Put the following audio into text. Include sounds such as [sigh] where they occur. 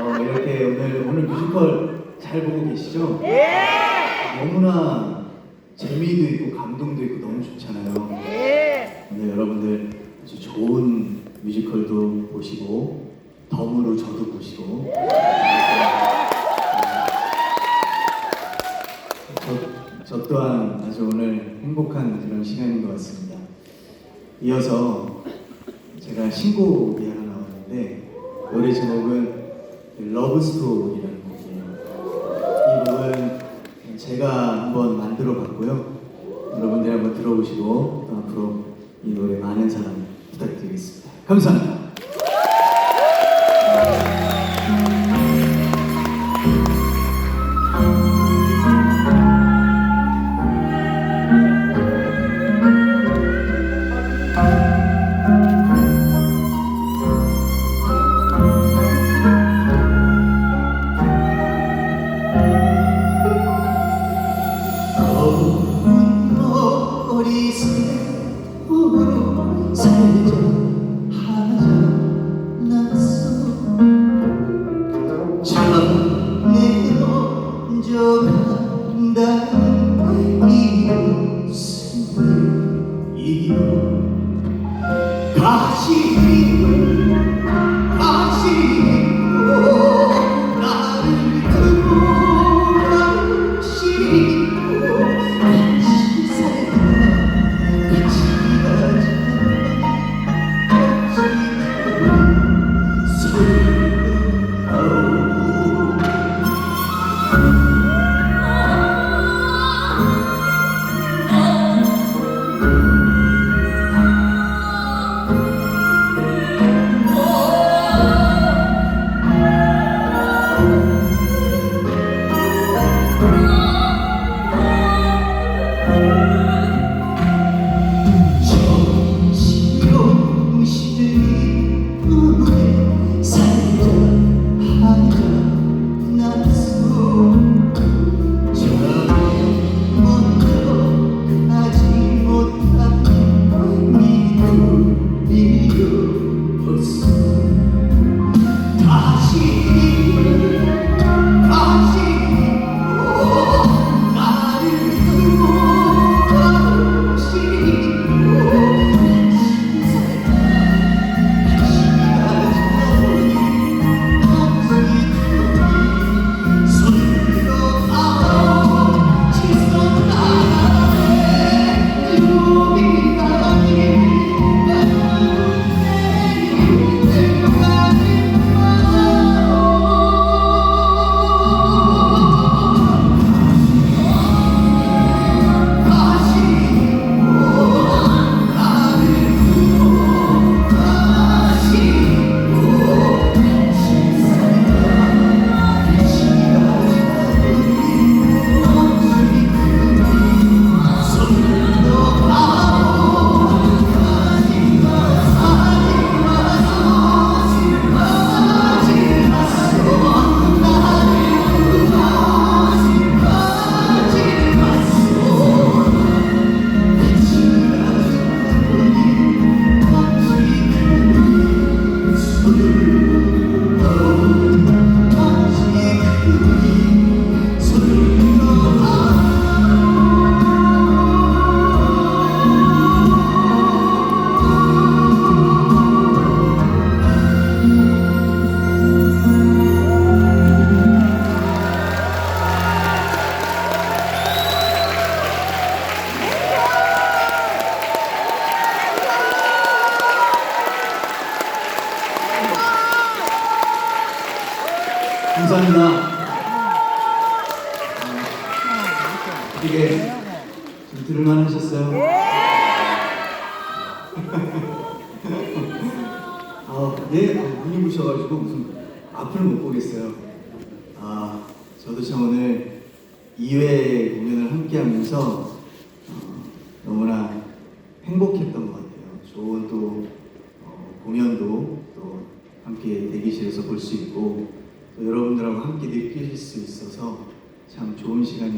어, 이렇게 오늘 오늘 뮤지컬 잘 보고 계시죠? 너무나 재미도 있고 감동도 있고 너무 좋잖아요. 네, 여러분들 아주 좋은 뮤지컬도 보시고 덤으로 저도 보시고 저, 저 또한 아주 오늘 행복한 그런 시간인 것 같습니다. 이어서 제가 신곡이 하나 나왔는데 노래 제목은 러브 스토리라는 곡이에요. 이 곡은 제가 한번 만들어 봤고요. 여러분들이 한번 들어보시고 또 앞으로 이 노래 많은 사랑 부탁드리겠습니다. 감사합니다. ainda 감사합니다. 어, 이게 좀 들을만 하셨어요? [laughs] 아, 네, 아, 눈이 부셔가지고 무슨 앞을 못 보겠어요. 아, 저도 참 오늘 2회 공연을 함께 하면서 어, 너무나 행복했던 것 같아요. 좋은 또 어, 공연도 또 함께 대기실에서 볼 수 있고 또 여러분들하고 함께 느끼실 수 있어서 참 좋은 시간이